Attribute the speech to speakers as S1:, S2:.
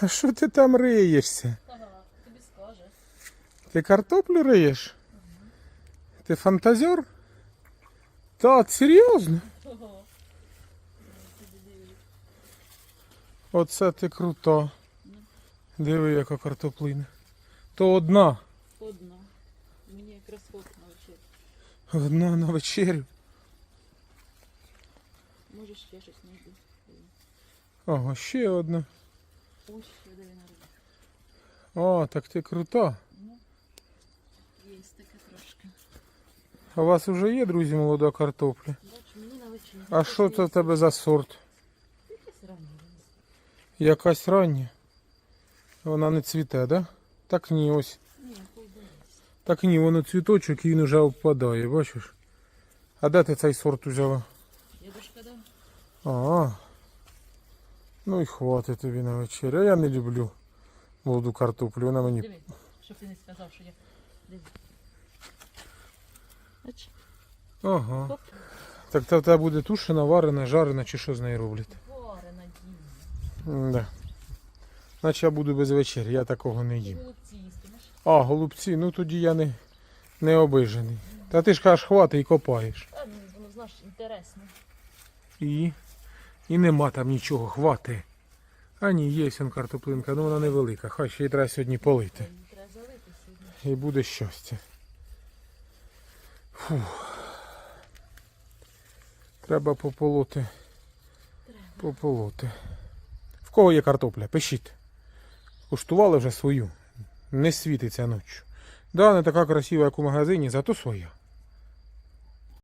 S1: А що ти там риєшся?
S2: Ага, тобі скаже.
S1: Ти картоплю риєш? Ти фантазер? Та, серйозно?
S2: Ого.
S1: Оце ти круто. Диви, яка картоплина. То одна.
S2: Одна. Мені якраз ход на вечір.
S1: Одна на вечерю.
S2: Може ще щось знайду.
S1: Ага, ще одна.
S2: Ось де він.
S1: О, так ти крута.
S2: Є таке трошки.
S1: А у вас вже є, друзі, молода картопля?
S2: Мені.
S1: А що це в тебе за сорт?
S2: Якесь раннє.
S1: Якась рання. Вона не цвіте, да? Так ні, ось.
S2: Ні.
S1: Так ні, воно цвіточок і він уже впадає, бачиш? А де ти цей сорт взяла?
S2: Я дошка дам.
S1: А. Ну і хватить тобі на вечерю. А я не люблю молоду картоплю, вона мені.
S2: Диви, щоб ти не сказав, що я. Диви. Бач,
S1: Ага.
S2: хоп.
S1: Так це в тебе буде тушена, варена, жарена чи що з нею роблять?
S2: Варена дім.
S1: Да. Значить я буду без вечері, я такого не їм.
S2: Голубці їстимеш.
S1: А, голубці, ну тоді я не, не обижений. Та ти ж кажеш, хвати і копаєш.
S2: А, ну, воно, знаєш, інтересно.
S1: І, і нема там нічого, хвати. А ні, є картоплинка, ну вона невелика. Хай ще й треба сьогодні полити.
S2: Треба сьогодні.
S1: І буде щастя. Фух. Треба пополоти. Пополоти. В кого є картопля? Пишіть. Куштували вже свою. Не світиться ночі. Да, не така красива, як у магазині, зато своя.